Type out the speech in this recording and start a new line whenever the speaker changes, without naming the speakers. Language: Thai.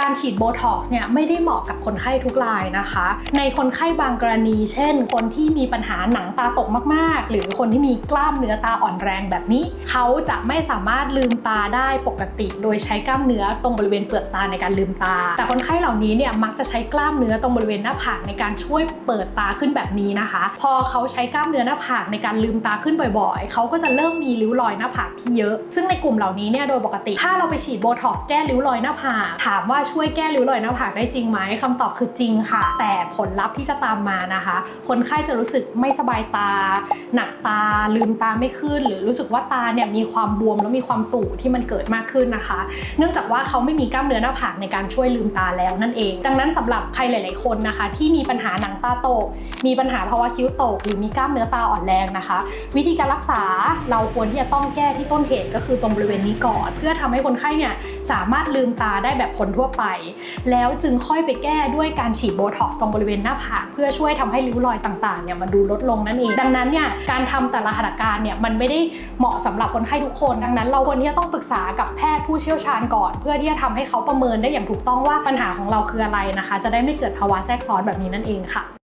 การฉีดโบท็อกซ์เนี่ยไม่ได้เหมาะกับคนไข้ทุกรายนะคะ ในคนไข้บางกรณี เช่น คนที่มีปัญหาหนังตาตกมาก ๆ หรือคนที่มีกล้ามเนื้อตาอ่อนแรงแบบนี้ เขาจะไม่สามารถลืมตาได้ปกติ โดยใช้กล้ามเนื้อตรงบริเวณเปลือกตาในการลืมตา แต่คนไข้เหล่านี้เนี่ยมักจะใช้กล้ามเนื้อตรงบริเวณหน้าผากในการช่วยเปิดตาขึ้นแบบนี้นะคะ พอเขาใช้กล้ามเนื้อหน้าผากในการลืมตาขึ้นบ่อย ๆ เขาก็จะเริ่มมีริ้วรอยหน้าผากที่เยอะ ซึ่งในกลุ่มเหล่านี้เนี่ยโดยปกติ ถ้าเราไปฉีดโบท็อกซ์แก้ริ้วรอยหน้าผากถามว่าช่วยแก้ริ้วรอยหน้าผากได้จริงไหมคำตอบคือจริงค่ะ แต่ผลลัพธ์ที่จะตามมานะคะ คนไข้จะรู้สึกไม่สบายตา หนักตาลืมตาไม่ขึ้น หรือรู้สึกว่าตาเนี่ยมีความบวมแล้วมีความตุ่ที่มันเกิดมากขึ้นนะคะ เนื่องจากว่าเขาไม่มีกล้ามเนื้อหน้าผากในการช่วยลืมตาแล้วนั่นเอง ดังนั้นสำหรับใครหลาย ๆคนนะคะ ที่มีปัญหาหนังตาตก มีปัญหาภาวะคิ้วตก หรือมีกล้ามเนื้อตาอ่อนแรงนะคะ วิธีการรักษาเราควรที่จะต้องแก้ที่ต้นเหตุก็คือตรงบริเวณนี้ก่อน เพื่อทำให้คนไข้เนี่ยสามารถลืมตาได้แบบคนทั่วไปแล้วจึงค่อยไปแก้ด้วยการฉีดโบท็อกซ์ตรงบริเวณหน้าผากเพื่อช่วยทำให้ริ้วรอยต่างๆเนี่ยมันดูลดลงนั่นเอง ดังนั้นเนี่ยการทำแต่ละหัตถการเนี่ยมันไม่ได้เหมาะสำหรับคนไข้ทุกคน ดังนั้น เราควรที่จะต้องปรึกษากับแพทย์ผู้เชี่ยวชาญก่อน เพื่อที่จะทำให้เขาประเมินได้อย่างถูกต้องว่าปัญหาของเราคืออะไรนะคะ จะได้ไม่เกิดภาวะแทรกซ้อนแบบนี้นั่นเองค่ะ